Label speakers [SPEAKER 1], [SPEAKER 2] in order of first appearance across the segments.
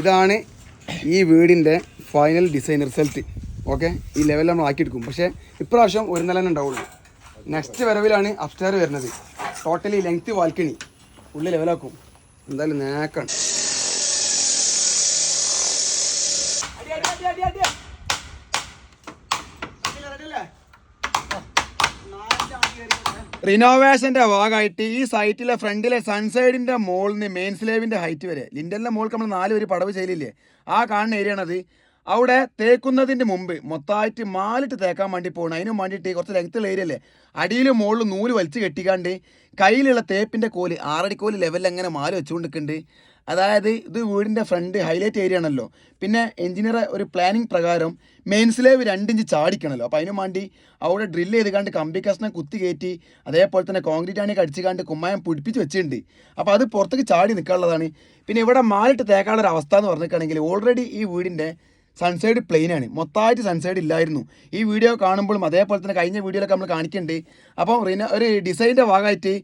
[SPEAKER 1] ഇതാണ് ഈ വീടിന്റെ ഫൈനൽ ഡിസൈൻ റിസൾട്ട് ഓക്കെ ഈ ലെവലിൽ നമ്മൾ ആക്കിയെടുക്കും. പക്ഷേ ഇപ്രാവശ്യം ഒരു നില ഉണ്ടാവുള്ളൂ. നെക്സ്റ്റ് വരവിലാണ് അപ്സ്റ്റെയർ വരുന്നത്. ടോട്ടലി ലെങ്ത് വാൽക്കണി ഉള്ളിൽ ലെവലാക്കും എന്തായാലും നേക്കാണ്. റിനോവേഷന്റെ ഭാഗമായിട്ട് ഈ സൈറ്റിലെ ഫ്രണ്ടിലെ സൺസൈഡിന്റെ മോളിൽ നിന്ന് മെയിൻ സ്ലേവിന്റെ ഹൈറ്റ് വരെ. ലിൻഡലിന്റെ മോൾക്ക് നമ്മൾ നാല് പേര് പടവ് ചെയ്യലില്ലേ? ആ കാണുന്ന ഏരിയ ആണത്. അവിടെ തേക്കുന്നതിന്റെ മുമ്പ് മൊത്തമായിട്ട് മാലിട്ട് തേക്കാൻ വേണ്ടി പോകണം അതിനും വേണ്ടിയിട്ട് കുറച്ച് ലെങ്ത്തുള്ള ഏരിയ അല്ലേ? അടിയിലും മുകളിലും നൂൽ വലിച്ച് കെട്ടിക്കാണ്ട് കയ്യിലുള്ള തേപ്പിന്റെ കോൽ ആറടിക്കോൽ ലെവലിൽ അങ്ങനെ മാല വെച്ചുകൊണ്ടിരിക്കുന്നുണ്ട് അതായത് ഇത് വീടിന്റെ ഫ്രണ്ട് ഹൈലൈറ്റ് ഏരിയ ആണല്ലോ. പിന്നെ എഞ്ചിനീയർ ഒരു പ്ലാനിങ് പ്രകാരം മെയിൻ സ്ലേവ് രണ്ടിഞ്ച് ചാടിക്കണല്ലോ. അപ്പോൾ അതിനു വേണ്ടി അവിടെ ഡ്രില്ല് ചെയ്ത് കണ്ട് കമ്പി കഷ്ണം കുത്തി കയറ്റി അതേപോലെ തന്നെ കോൺക്രീറ്റ് ആണെങ്കിൽ അടിച്ച് കണ്ട് കുമ്മായം പിടിപ്പിച്ച് വെച്ചിട്ടുണ്ട്. അപ്പോൾ അത് പുറത്തേക്ക് ചാടി നിൽക്കാനുള്ളതാണ് പിന്നെ ഇവിടെ മാലിട്ട് തേക്കാനുള്ള ഒരു അവസ്ഥ എന്ന് പറഞ്ഞിട്ടാണെങ്കിൽ ഓൾറെഡി ഈ വീടിന്റെ സൺസൈഡ് പ്ലെയിൻ ആണ്. മൊത്തമായിട്ട് സൺസൈഡ് ഇല്ലായിരുന്നു. ഈ വീഡിയോ കാണുമ്പോഴും അതേപോലെ തന്നെ കഴിഞ്ഞ വീഡിയോയിലൊക്കെ നമ്മൾ കാണിക്കുന്നുണ്ട് അപ്പോൾ ഒരു ഡിസൈന്റെ ഭാഗമായിട്ട്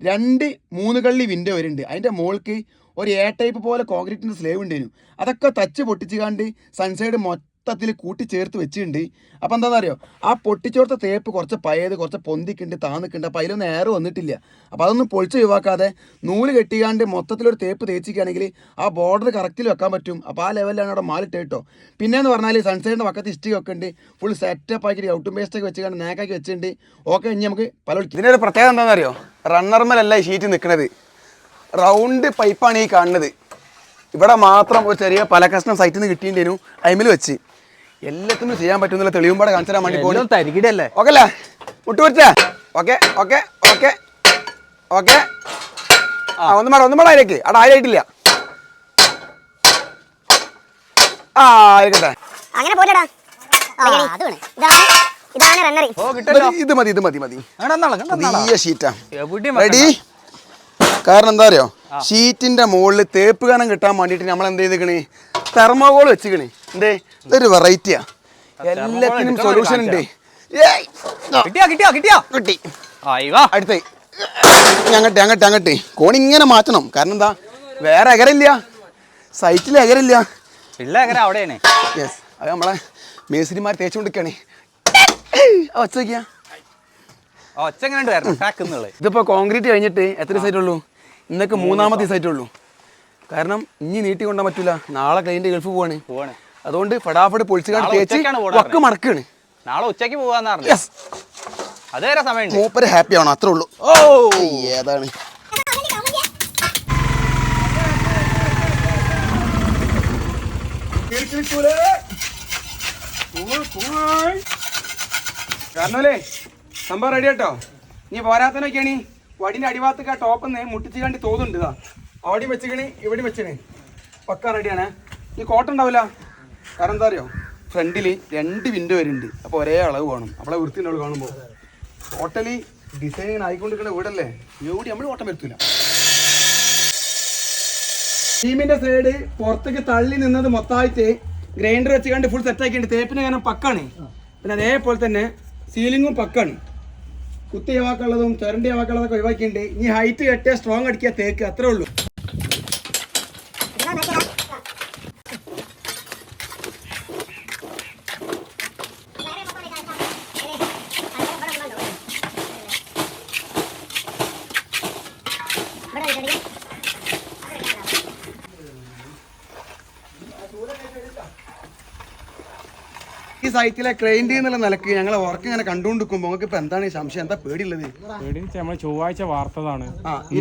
[SPEAKER 1] രണ്ട് മൂന്ന് കള്ളി വിൻഡോ വരുന്നുണ്ട് അതിന്റെ മുകൾക്ക് ഒരു എ ടൈപ്പ് പോലെ കോൺക്രീറ്റിന്റെ സ്ലേവ് ഉണ്ടായിരുന്നു അതൊക്കെ തച്ച് പൊട്ടിച്ച് കണ്ട് സൺസൈഡ് മൊത്തത്തിൽ കൂട്ടിച്ചേർത്ത് വെച്ചിട്ടുണ്ട്. അപ്പോൾ എന്താണെന്ന് അറിയോ ആ പൊട്ടിച്ചോർത്ത തേപ്പ് കുറച്ച് പഴയത് കുറച്ച് പൊന്തിക്കുണ്ട് താന്നിക്കുണ്ട്. അപ്പോൾ അതിലൊന്നും ഏറെ വന്നിട്ടില്ല. അപ്പോൾ അതൊന്നും പൊളിച്ച് ഒഴിവാക്കാതെ നൂൽ കെട്ടിയാണ്ട് മൊത്തത്തിലൊരു തേപ്പ് തേച്ചിക്കുകയാണെങ്കിൽ ആ ബോർഡർ കറക്റ്റിൽ വെക്കാൻ പറ്റും. അപ്പോൾ ആ ലെവലിലാണ് അവിടെ മാലിട്ട് കേട്ടോ. പിന്നെയെന്ന് പറഞ്ഞാൽ സൺസൈഡിന്റെ പക്കത്ത് ഒക്കെ ഉണ്ട് ഫുൾ സെറ്റപ്പ് ആക്കിയിട്ട് ഔട്ടും പേസ്റ്റൊക്കെ വെച്ചുകൊണ്ട് നേക്കാക്കി വെച്ചിട്ടുണ്ട്. ഓക്കെ ഇനി നമുക്ക് പല ഇതിനൊരു പ്രത്യേകത എന്താണെന്ന് അറിയോ റണ്ണർമലല്ല ഈ ഷീറ്റ് നിൽക്കുന്നത് റൗണ്ട് പൈപ്പാണ് ഈ കാണുന്നത്. ഇവിടെ മാത്രം ഒരു ചെറിയ പല കഷ്ണം സൈറ്റിൽ നിന്ന് കിട്ടിയിട്ടുണ്ടായിരുന്നു അയിമിൽ വെച്ച്. എല്ലാത്തിനും ചെയ്യാൻ പറ്റുന്നില്ല തെളിവുമ്പാടെ കാണിച്ചു തരാൻ വേണ്ടി പോകുന്നു
[SPEAKER 2] തരികിടല്ലേ
[SPEAKER 1] ഓക്കെ അല്ലേ മുട്ടുപറ്റ ഓക്കെ ഓക്കെ ഓക്കെ ഓക്കെ. ആ ഒന്നും വേണം ഒന്നും വേണം അതിലേക്ക്. അവിടെ ആരായിട്ടില്ല? ആ ആയിക്കട്ടെ
[SPEAKER 3] അങ്ങനെ പോലെടാ ഇതാണ്. ഇതാണ് റണ്ണറി
[SPEAKER 2] ഓ കിട്ടല്ലോ
[SPEAKER 1] മതി, ഇത് മതി ഇത് മതി മതി.
[SPEAKER 2] കണ്ടെന്നാളെ കണ്ടെന്നാളെ
[SPEAKER 1] പുതിയ ഷീറ്റാ റെഡി കാരണം എന്താ അറിയോ? ഷീറ്റിന്റെ മുകളിൽ തേപ്പ് കനം കിട്ടാൻ വേണ്ടിയിട്ട് നമ്മൾ എന്ത് ചെയ്തേക്കണേ തെർമോകോൾ വെച്ചിക്കണേ എന്തേ? ഇതൊരു വെറൈറ്റിയാ എല്ലാത്തിനും സൊല്യൂഷൻ ഉണ്ട്.
[SPEAKER 2] കിട്ടിയോ കിട്ടിയാ കിട്ടിയാ.
[SPEAKER 1] കിട്ടി. അടുത്തേ അങ്ങട്ടെ അങ്ങട്ടെ അങ്ങട്ടെ. കോൺ ഇങ്ങനെ മാറ്റണം. കാരണം എന്താ? വേറെ അകരില്ല സൈറ്റിൽ
[SPEAKER 2] അകരില്ല അവിടെയാണ്.
[SPEAKER 1] യെസ് അത് നമ്മളെ മേസ്തിരിമാർ തേച്ചുകൊണ്ടിരിക്കണേ
[SPEAKER 2] ഒച്ച എങ്ങനെ
[SPEAKER 1] ഇതിപ്പോ കോൺക്രീറ്റ് കഴിഞ്ഞിട്ട് എത്ര സൈറ്റ് ഉള്ളൂ? ഇന്നൊക്കെ മൂന്നാമത്തെ സൈറ്റ് ഉള്ളൂ. കാരണം ഇനി നീട്ടി കൊണ്ടാൻ പറ്റൂല. നാളെ കഴിഞ്ഞിട്ട് ഗൾഫ് പോവാണ്.
[SPEAKER 2] പോവാണ്.
[SPEAKER 1] അതുകൊണ്ട് ഫടാഫട് പൊളിച്ചുകാട്
[SPEAKER 2] നാളെ
[SPEAKER 1] തേച്ച് വക്ക് മടക്കാണ്.
[SPEAKER 2] നാളെ ഉച്ചയ്ക്ക് പോവാന്ന് പറഞ്ഞു.
[SPEAKER 1] യെസ്
[SPEAKER 2] സമയം
[SPEAKER 1] മൂപ്പര് ഹാപ്പി ആണോ അത്രേ ഉള്ളൂ.
[SPEAKER 2] ഓ.
[SPEAKER 1] ഏതാണ്? കാരണല്ലേ സംഭവം റെഡി കേട്ടോ നീ പോരാത്തനൊക്കെയാണ് വടിന്റെ അടിഭാഗത്തൊക്കെ ടോപ്പ് നിന്ന് മുട്ടിച്ച് കണ്ടി തോന്നുന്നുണ്ട് അവിടെയും അവിടെ ഇവിടെയും ഇവിടെ വെച്ചിക്കണി പക്ക റെഡിയാണ് നീ കോട്ട ഉണ്ടാവില്ല. കാരണം എന്താ അറിയോ? ഫ്രണ്ടിൽ രണ്ട് വിൻഡോ വരുന്നുണ്ട് അപ്പോൾ ഒരേ അളവ് കാണും നമ്മളെ വൃത്തിന്റെ അവൾ കാണുമ്പോൾ ടോട്ടലി ഡിസൈൻ ആയിക്കൊണ്ടിരിക്കുന്ന വീടല്ലേ? എവിടെ നമ്മൾ ഓട്ടം വരുത്തില്ല ടീമിന്റെ സൈഡ് പുറത്തേക്ക് തള്ളി നിന്നത് മൊത്തമായിട്ട് ഗ്രൈൻഡർ വെച്ച് കണ്ട് ഫുൾ സെറ്റ് ആക്കിയിട്ട് തേപ്പിന് കാരണം പക്കാണ്. പിന്നെ അതേപോലെ തന്നെ സീലിങ്ങും പക്കാണ്. കുത്തി ഒഴിവാക്കുള്ളതും ചുരണ്ടി ഒഴിവാക്കുള്ളതൊക്കെ ഒഴിവാക്കിയിട്ടുണ്ട്. ഇനി ഹൈറ്റ് കെട്ടിയ സ്ട്രോങ് അടിക്കുക തേക്ക്. അത്രേ ഉള്ളൂ. ഈ സൈറ്റിലെ ക്ലൈന്റ് എന്നുള്ള നിലയ്ക്ക് ഞങ്ങൾ വർക്ക് ഇങ്ങനെ കണ്ടുകൊണ്ടിരിക്കുമ്പോൾ നിങ്ങൾക്ക് ഇപ്പൊ എന്താണ് ഈ സംശയം? എന്താ പേടിയുള്ളത്?
[SPEAKER 4] പേടി നമ്മൾ ചൊവ്വാഴ്ച വാർത്തതാണ്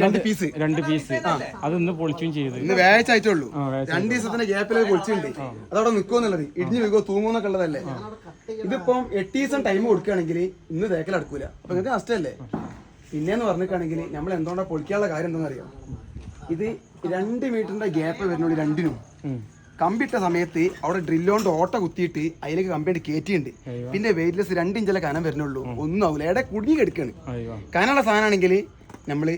[SPEAKER 1] രണ്ട് പീസ്
[SPEAKER 4] രണ്ട് പീസ് അത് ഇന്ന് പൊളിച്ചും ചെയ്ത്.
[SPEAKER 1] ഇന്ന് വ്യാഴാഴ്ച ആയിട്ടുള്ളൂ. രണ്ട് ദിവസത്തിന്റെ ഗ്യാപ്പിൽ പൊളിച്ചിട്ടുണ്ട്. അതവിടെ നിൽക്കുമെന്നുള്ളത് ഇടിഞ്ഞു വീക്കോ തൂങ്ങുന്നൊക്കെ ഉള്ളതല്ലേ. ഇതിപ്പം എട്ട് ദിവസം ടൈം കൊടുക്കുകയാണെങ്കിൽ ഇന്ന് തേക്കൽ നടക്കൂല അപ്പൊ നിങ്ങൾക്ക് നഷ്ടമല്ലേ? പിന്നെന്ന് പറഞ്ഞിട്ടാണെങ്കിൽ നമ്മൾ എന്തുകൊണ്ടാണ് പൊളിക്കാനുള്ള കാര്യം എന്താണെന്ന് അറിയാം ഇത് രണ്ട് മീറ്ററിന്റെ ഗ്യാപ്പ് വരുന്നുള്ളൂ രണ്ടിനും. കമ്പിട്ട സമയത്ത് അവിടെ ഡ്രില്ലോണ്ട് ഓട്ട കുത്തിയിട്ട് അതിലേക്ക് കമ്പിയിട്ട് കയറ്റിയുണ്ട് പിന്നെ വെയിറ്റ്ലെസ് രണ്ട് ഇഞ്ചിലെ കനം വരുന്നുള്ളൂ. ഒന്നും ആവില്ല എവിടെ കുടുങ്ങി കിടക്കാണ്.
[SPEAKER 4] അയ്യോ.
[SPEAKER 1] കനമുള്ള സാധനമാണെങ്കിൽ നമ്മൾ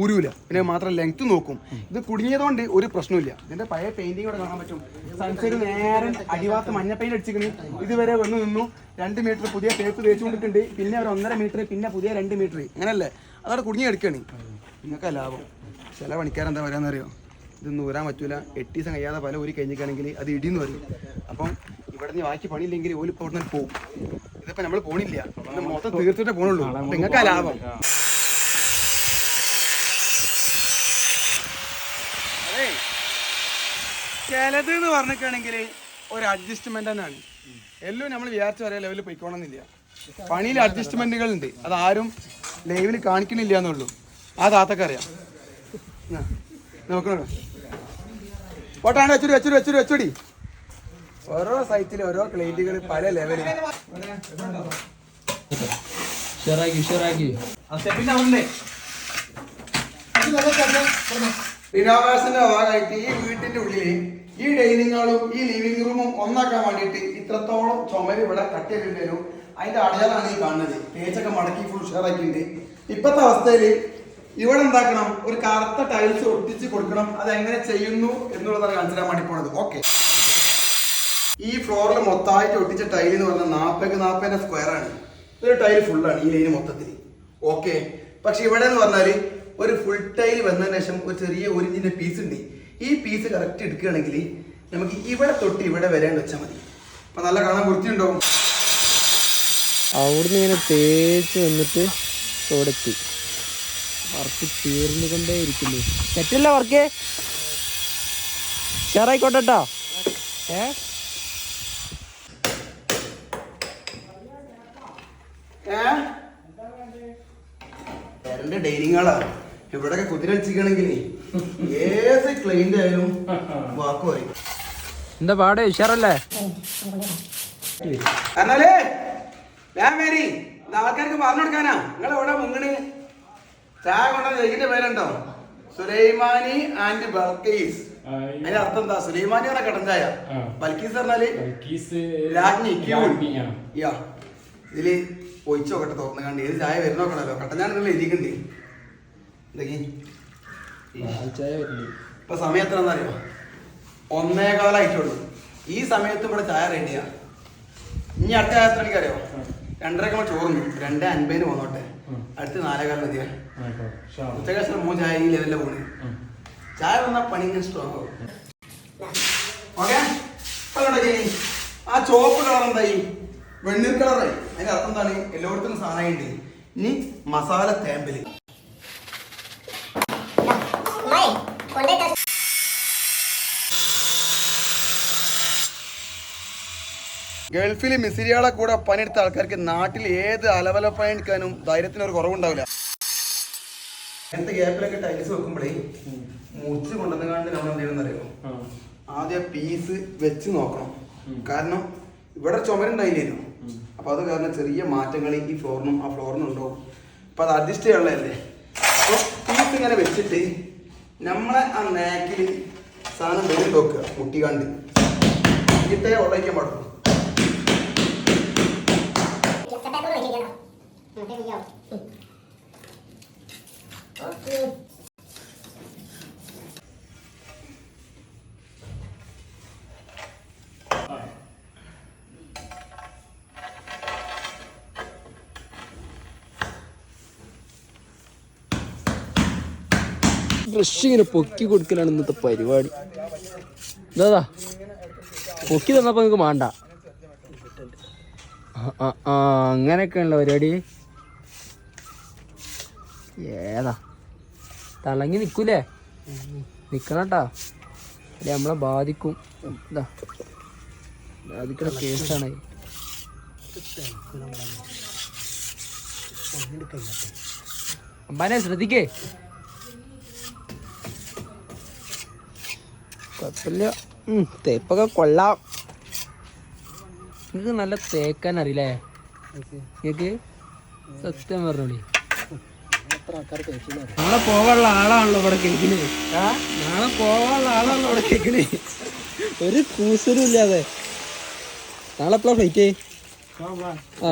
[SPEAKER 1] ഊരൂല. പിന്നെ മാത്രം ലെങ്ത് നോക്കും. ഇത് കുടുങ്ങിയതുകൊണ്ട് ഒരു പ്രശ്നമില്ല ഇതിന്റെ പഴയ പെയിന്റിംഗ് കൂടെ കാണാൻ പറ്റും. സൺസൈഡ് നേരെ അടിവാത്ത മഞ്ഞ പെയിന്റ് അടിച്ചിരിക്കുന്നു. ഇതുവരെ വന്ന് നിന്നു. രണ്ട് മീറ്റർ പുതിയ ടേപ്പ് തേച്ചുകൊണ്ടിട്ടുണ്ട്. പിന്നെ ഒരു ഒന്നര മീറ്റർ പിന്നെ പുതിയ രണ്ട് മീറ്റർ അങ്ങനല്ലേ? അതവിടെ കുടുങ്ങി എടുക്കുകയാണ് നിങ്ങൾക്ക് ലാഭം. ചില പണിക്കാരെന്താ പറയാന്നറിയോ? ഇതൊന്നും ഊരാൻ പറ്റൂല. എട്ട് ദിവസം കഴിയാതെ പല ഊരി കഴിഞ്ഞിട്ടാണെങ്കിൽ അത് ഇടിയെന്ന് പറയും അപ്പം ഇവിടെ നിന്ന് ബാക്കി പണിയില്ലെങ്കിൽ ഓൽ അവിടെ നിന്ന് പോകും ഇതിപ്പോൾ നമ്മൾ പോണില്ല. ഇത് മൊത്തം തീർത്തിട്ടേ പോണുള്ളൂ. നിങ്ങൾക്ക് ലാഭം. ചിലത് എന്ന് പറഞ്ഞിട്ടാണെങ്കിൽ ഒരു അഡ്ജസ്റ്റ്മെന്റ് തന്നെയാണ്. എല്ലാം നമ്മൾ വിചാരിച്ച ഒരേ ലെവലിൽ പോയിക്കോണമെന്നില്ല പണിയിൽ അഡ്ജസ്റ്റ്മെന്റുകൾ ഉണ്ട് അത് ആരും ലൈവിൽ കാണിക്കണില്ല എന്നുള്ളൂ. ആ താത്തക്കറിയാം നോക്കണോ? പോട്ടാണ് വെച്ചോടി വെച്ചോടി വെച്ചോടി വെച്ചോടി. ഓരോ സൈറ്റിൽ ഓരോ ക്ലൈന്റുകൾ പല ലെവലിൽ
[SPEAKER 5] ഉഷാറാക്കി ഉഷാറാക്കി.
[SPEAKER 1] റിനോവേഷന്റെ ഭാഗമായിട്ട് ഈ വീട്ടിന്റെ ഉള്ളിൽ ഈ ഡൈനിങ് ഹാളും ഈ ലിവിംഗ് റൂമും ഒന്നാക്കാൻ വേണ്ടിയിട്ട് ഇത്രത്തോളം ചുമര് ഇവിടെ കട്ടിയിട്ടുണ്ടല്ലോ അതിന്റെ അടയാളാണ് ഈ കാണുന്നത്. പേജൊക്കെ മടക്കി ഫുൾ ഷെയറാക്കിയിട്ടുണ്ട് ഇപ്പോഴത്തെ അവസ്ഥയിൽ ഇവിടെ എന്താക്കണം? ഒരു കറുത്ത ടൈൽസ് ഒട്ടിച്ച് കൊടുക്കണം. അത് എങ്ങനെ ചെയ്യുന്നു എന്നുള്ളതാണ് മനസ്സിലാൻ വേണ്ടി പോണത്. ഓക്കെ ഈ ഫ്ലോറിൽ മൊത്തമായിട്ട് ഒട്ടിച്ച ടൈൽ എന്ന് പറഞ്ഞാൽ നാൽപ്പത് നാൽപ്പതിന്റെ സ്ക്വയർ ആണ്. ഒരു ടൈൽ ഫുള്ളാണ് ഈ ലൈന് മൊത്തത്തിൽ. ഓക്കെ പക്ഷെ ഇവിടെ എന്ന് പറഞ്ഞാൽ ഒരു ഫുൾ ടൈൽ വന്നതിന് ശേഷം ഒരു ചെറിയ ഒരു ഇഞ്ചിന്റെ പീസ് ഉണ്ട്. ഈ പീസ് കറക്റ്റ് എടുക്കുകയാണെങ്കിൽ നമുക്ക് ഇവിടെ തൊട്ട് ഇവിടെ വരേണ്ട വെച്ചാൽ മതി. അപ്പൊ നല്ല കാണാൻ വൃത്തിയുണ്ടാവും
[SPEAKER 5] അവിടുന്ന് ഇങ്ങനെ തേച്ച് വന്നിട്ട് തുടത്തി വർക്ക് തീർന്നു കൊണ്ടേ ഇരിക്കുന്നു. സെറ്റല്ല വർക്ക്? ഉഷാറായിക്കോട്ടെ കേട്ടോ ഏ?
[SPEAKER 1] എന്റെ ഡൈനിങ് ഹാളാ ഇവിടൊക്കെ കുതിര വെച്ചിരിക്കണമെങ്കിൽ ഏത് ക്ലൈന്റ് ആയാലും വാക്ക് പറയും.
[SPEAKER 5] എന്താ പാടേ? ഉഷാറല്ലേ?
[SPEAKER 1] എന്നാലേ ഞാൻ മേരി ആൾക്കാർക്ക് പറഞ്ഞു കൊടുക്കാനാ നിങ്ങൾ എവിടെ മുങ്ങണ്? ചായ കൊണ്ട ജയിക്കിന്റെ പേരുണ്ടോ സുലൈമാനി ആൻഡ് ബൽക്കീസ് അതിന്റെ അർത്ഥം എന്താ? സുലൈമാനി പറഞ്ഞ കടൻ ചായ. ബൽക്കീസ്
[SPEAKER 4] പറഞ്ഞാൽ
[SPEAKER 1] രാജ്ഞി. യാ. ഇതിൽ ഒഴിച്ചു നോക്കട്ടെ തുറന്നു കണ്ട്. ഏത് ചായ വരുന്ന നോക്കണല്ലോ. കട്ടൻ ചായ നിങ്ങൾ എഴുതിക്കണ്ടേ? ഇപ്പൊ സമയം എത്ര എന്നറിയോ ഒന്നേകാലായിട്ടുള്ളൂ ഈ സമയത്ത് ഇവിടെ ചായ റെഡിയാണ് ഇനി അടുത്ത ചായ എത്ര മണിക്കറിയോ രണ്ടരക്ക് നമ്മൾ ചോറുന്നു രണ്ട് അൻപതിന് പോന്നോട്ടെ. അടുത്ത് നാലേകാൽ മതിയാ? ഉച്ചയ്ക്ക് ശേഷം മൂന്ന് ചായ ഈ ലെവലിലെ പോണി. ചായ വന്നാൽ പണി ഇങ്ങനെ സ്ട്രോങ് ആവും. ഓക്കെ? ആ ചോപ്പ് കളർ എന്തായി? വെണ്ണീർ കളറായി അതിന്റെ അർത്ഥം എന്താണ്? എല്ലായിടത്തും സാധനമായിട്ട് ഇനി മസാല
[SPEAKER 3] തേമ്പൽ.
[SPEAKER 1] ഗൾഫിൽ മിസിരിയാളെ കൂടെ പണിയെടുത്ത ആൾക്കാർക്ക് നാട്ടിൽ ഏത് അലവല പണിയെടുക്കാനും ധൈര്യത്തിന് ഒരു കുറവുണ്ടാവില്ല. അങ്ങനത്തെ ഗ്യാപ്പിലൊക്കെ ടൈൽസ് വെക്കുമ്പോഴേ മുറിച്ച് കൊണ്ടുവന്നുകാണ്ട് നമ്മൾ എന്ത് ചെയ്യണമെന്ന് ആദ്യം പീസ് വെച്ച് നോക്കണം. കാരണം ഇവിടെ ചുമരുണ്ടായില്ലേനു? അപ്പൊ അത് കാരണം ചെറിയ മാറ്റങ്ങൾ ഈ ഫ്ലോറിനും ആ ഫ്ലോറിനും ഉണ്ടോ അപ്പൊ അത് അഡ്ജസ്റ്റ് ചെയ്യാനുള്ളതല്ലേ? അപ്പൊ പീസ് ഇങ്ങനെ വെച്ചിട്ട് നമ്മളെ ആ നാക്കിൽ സാധനം വെച്ചിട്ട് നോക്കുക കണ്ട് ഇട്ടേ ഉടയ്ക്കാൻ പാടുള്ളൂ.
[SPEAKER 5] ഇങ്ങനെ പൊക്കി കൊടുക്കലാണ് ഇന്നത്തെ പരിപാടി. എന്താ പൊക്കി തന്നപ്പോ നിങ്ങക്ക് വേണ്ട ആ, ആ പരിപാടി. ഏതാ? തിളങ്ങി നിക്കൂലേ? നിക്കണട്ടാ. അല്ലെ നമ്മളെ ബാധിക്കും. ഇതാ. ബാധിക്കണ കേസാണ്. അമ്പാനെ ശ്രദ്ധിക്കേ. കുഴപ്പമില്ല. ഉം, തേപ്പൊക്കെ കൊള്ളാം. നിങ്ങൾക്ക് നല്ല തേക്കാൻ അറിയില്ലേ? നിങ്ങൾക്ക് സത്യം പറഞ്ഞോളി. നാളെ പോവാനുള്ള ആളാണല്ലോ ഇവിടെ കേക്കിന് നാളെ പോവാനുള്ള ആളാണല്ലോ ഇവിടെ കേക്കിന് ഒരു കൂസലും ഇല്ലാതെ. നാളെ എപ്പോ ഫ്ലൈറ്റ് ആ.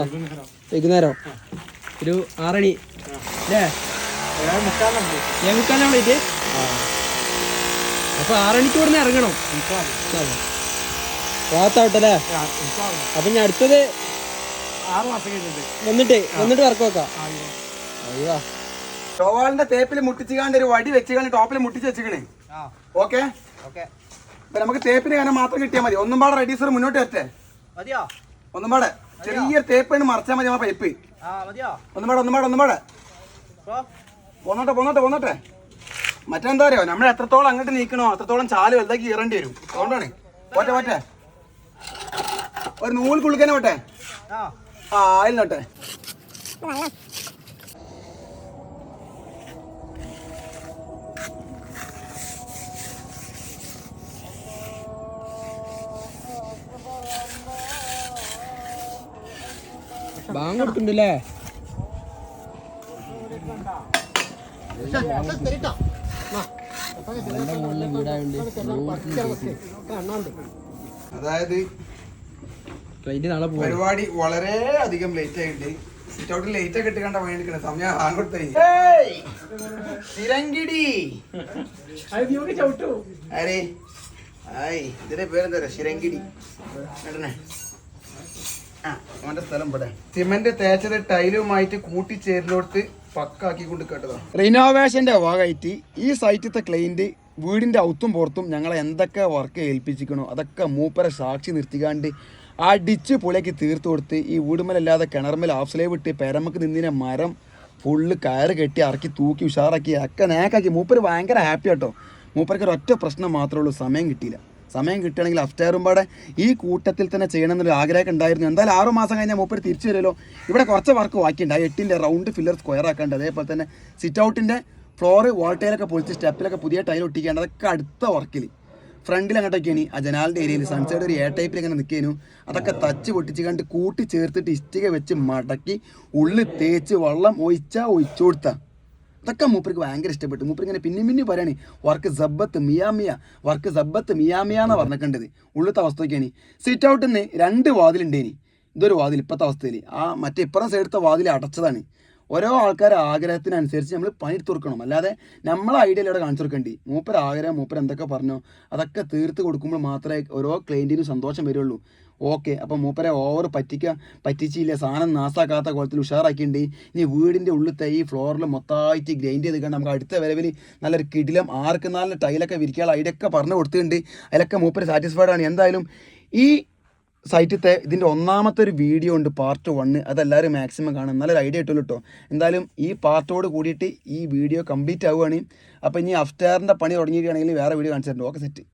[SPEAKER 5] വൈകുന്നേരം. ഒരു ആറണി. അല്ലേ ഏമുക്കാലാണ് ഫ്ലൈറ്റ് അപ്പൊ ആറണിക്ക് ഇവിടുന്ന് ഇറങ്ങണം. പോകത്താവട്ടല്ലേ അപ്പൊ ഞാൻ അടുത്തത് വന്നിട്ട് വന്നിട്ട് വർക്ക് വെക്കാം. അയ്യോ.
[SPEAKER 1] ഷോവാളിന്റെ തേപ്പിൽ മുട്ടിച്ചുകാണ്ട് ഒരു വടി വെച്ചുകാണ്ട് ടോപ്പിൽ മുട്ടിച്ച് വെച്ചിക്കണേ
[SPEAKER 2] ആ.
[SPEAKER 1] ഓക്കെ?
[SPEAKER 2] ഓക്കെ.
[SPEAKER 1] ഇപ്പൊ നമുക്ക് തേപ്പിന് കാരണം മാത്രം കിട്ടിയാൽ മതി. ഒന്നും പാടെ റെഡീസർ മുന്നോട്ട് വരട്ടെ.
[SPEAKER 2] മതിയോ?
[SPEAKER 1] ഒന്നും പാടെ. ചെറിയ തേപ്പ് മറച്ചാൽ മതി ആ പൈപ്പ്.
[SPEAKER 2] ആ മതിയോ?
[SPEAKER 1] ഒന്നും പാടെ ഒന്നും പാടെ ഒന്നും പാടെ. പോന്നോട്ടെ പോന്നോട്ടെ പോന്നോട്ടെ. മറ്റെന്താ അറിയോ? നമ്മൾ എത്രത്തോളം അങ്ങോട്ട് നീക്കണോ അത്രത്തോളം ചാൽ വലുതാക്കി കീറേണ്ടി വരും. അതുകൊണ്ടാണ്. പോട്ടെ പോട്ടെ. ഒരു നൂൽ കുളിക്കാനോട്ടെ
[SPEAKER 2] ആ.
[SPEAKER 1] അതിൽ ആയില്ലോട്ടെ
[SPEAKER 5] ബാങ്ക് കൊടുക്കണ്ടല്ലേ?
[SPEAKER 1] അതായത്
[SPEAKER 5] ക്ലൈന്റ് നാളെ പോവാ.
[SPEAKER 1] പരിപാടി വളരെ അധികം ലേറ്റ് ആയിട്ടുണ്ട്. സിറ്റ് ഔട്ടിൽ ലേറ്റ് ഒക്കെ ഇട്ട് കണ്ട പണിയെടുക്കണ സമയം ആൺകൊടുത്തേ
[SPEAKER 4] കൊടുത്തിരങ്കിടി
[SPEAKER 1] ആരേ? ആയ് ഇതിന്റെ പേരെന്താ പറയാ ശിരങ്കിടി കേട്ടനെ ആ സ്ഥലം ഇവിടെ. സിമന്റ് തേച്ചത് ടൈലുമായിട്ട് കൂട്ടിച്ചേരിലോട്ട് പക്കാക്കി കൊണ്ട് കേട്ടതാ റിനോവേഷന്റെ ഭാഗമായിട്ട് ഈ സൈറ്റിലത്തെ ക്ലൈന്റ് വീടിന്റെ ഔത്തും പുറത്തും ഞങ്ങളെ എന്തൊക്കെ വർക്ക് ഏൽപ്പിച്ചിക്കണോ അതൊക്കെ മൂപ്പരെ സാക്ഷി നിർത്തിക്കാണ്ട് ആ ഡിച്ച് പുളിയാക്കി തീർത്ത് കൊടുത്ത് ഈ വീടുമല്ലാതെ കിണർമേൽ ഹാഫ്സിലേ വിട്ട് പെരമക്ക് നിന്നിനെ മരം ഫുള്ള് കയറ് കെട്ടി ഇറക്കി തൂക്കി ഉഷാറാക്കി ഒക്കെ നേക്കാക്കി. മൂപ്പര് ഭയങ്കര ഹാപ്പി കേട്ടോ മൂപ്പർക്ക് ഒരൊറ്റ പ്രശ്നം മാത്രമേ ഉള്ളൂ സമയം കിട്ടിയില്ല. സമയം കിട്ടുകയാണെങ്കിൽ അഫ്റ്ററും പാടെ ഈ കൂട്ടത്തിൽ തന്നെ ചെയ്യണം എന്നൊരു ആഗ്രഹമൊക്കെ ഉണ്ടായിരുന്നു. എന്തായാലും ആറു മാസം കഴിഞ്ഞാൽ മൂപ്പര് തിരിച്ചു വരുമല്ലോ. ഇവിടെ കുറച്ച് വർക്ക് ബാക്കിയുണ്ട്. ആ എട്ടിന്റെ റൗണ്ട് ഫില്ലർ സ്ക്വയർ ആക്കേണ്ടത് അതേപോലെ തന്നെ സിറ്റ് ഔട്ടിന്റെ ഫ്ലോറ് വാൾട്ടയിലൊക്കെ പൊളിച്ച് സ്റ്റെപ്പിലൊക്കെ പുതിയ ടൈൽ ഒട്ടിക്കേണ്ടത് അതൊക്കെ അടുത്ത വർക്കിൽ ഫ്രണ്ടിൽ അങ്ങോട്ടൊക്കെയാണ് ആ ജനാലിന്റെ ഏരിയയിൽ സൺസൈഡ് ഒരു എ ടൈപ്പിൽ ഇങ്ങനെ നിൽക്കേനു അതൊക്കെ തച്ച് പൊട്ടിച്ച് കണ്ട് കൂട്ടി ചേർത്തിട്ട് ഇഷ്ടിക വെച്ച് മടക്കി ഉള്ളിൽ തേച്ച് വെള്ളം ഒഴിച്ചാൽ ഒഴിച്ചു കൊടുത്താൽ അതൊക്കെ മൂപ്പർക്ക് ഭയങ്കര ഇഷ്ടപ്പെട്ടു. മൂപ്പർ ഇങ്ങനെ പിന്നെ പിന്നെ പറയണേ വർക്ക് സബ്ബത്ത് മിയാമിയ വർക്ക് സബ്ബത്ത് മിയാമിയ എന്നാ പറഞ്ഞിട്ടുണ്ടത്. ഉള്ളത്തെ അവസ്ഥയ്ക്കാണ് സിറ്റ് ഔട്ടിൽ നിന്ന് രണ്ട് വാതിലുണ്ടേനി. ഇതൊരു വാതിൽ ഇപ്പോഴത്തെ അവസ്ഥയിൽ ആ മറ്റേ ഇപ്പുറം സൈഡത്തെ വാതിൽ അടച്ചതാണ്. ഓരോ ആൾക്കാരുടെ ആഗ്രഹത്തിനനുസരിച്ച് നമ്മൾ പണിയെടുത്ത് കൊടുക്കണം. അല്ലാതെ നമ്മളെ ഐഡിയയിൽ ഇവിടെ കാണിച്ചു കൊടുക്കേണ്ടി? മൂപ്പർ ആഗ്രഹം മൂപ്പർ എന്തൊക്കെ പറഞ്ഞോ അതൊക്കെ തീർത്ത് കൊടുക്കുമ്പോൾ മാത്രമേ ഓരോ ക്ലയന്റിനും സന്തോഷം വരുള്ളൂ. ഓക്കെ അപ്പം മൂപ്പരെ ഓവർ പറ്റിക്കാൻ പറ്റിച്ചില്ല. സാധനം നാസാക്കാത്ത കോലത്തിൽ ഉഷാറാക്കിയിട്ടുണ്ട് ഇനി വീടിന്റെ ഉള്ളിലത്തെ ഈ ഫ്ലോറിൽ മൊത്തമായിട്ട് ഗ്രൈൻഡ് ചെയ്ത് കണ്ട് നമുക്ക് അടുത്ത വരവിൽ നല്ലൊരു കിടിലം ആർക്ക് നാലിന് ടൈലൊക്കെ വിരിക്കാൻ അതിലൊക്കെ പറഞ്ഞു കൊടുത്തിട്ടുണ്ട്. അതിലൊക്കെ മൂപ്പര് സാറ്റിസ്ഫൈഡ് ആണ്. എന്തായാലും ഈ സൈറ്റിലത്തെ ഇതിന്റെ ഒന്നാമത്തെ ഒരു വീഡിയോ ഉണ്ട് പാർട്ട് വണ്ണ് അതെല്ലാവരും മാക്സിമം കാണും. നല്ലൊരു ഐഡിയ കിട്ടുമല്ലോ കേട്ടോ എന്തായാലും ഈ പാർട്ടോട് കൂടിയിട്ട് ഈ വീഡിയോ കംപ്ലീറ്റ് ആവുകയാണ്. അപ്പോൾ ഇനി അഫ്റ്റാറിന്റെ പണി തുടങ്ങിയിരിക്കുകയാണെങ്കിൽ വേറെ വീഡിയോ കാണിച്ചിട്ടുണ്ട് ഓക്കെ സെറ്റ്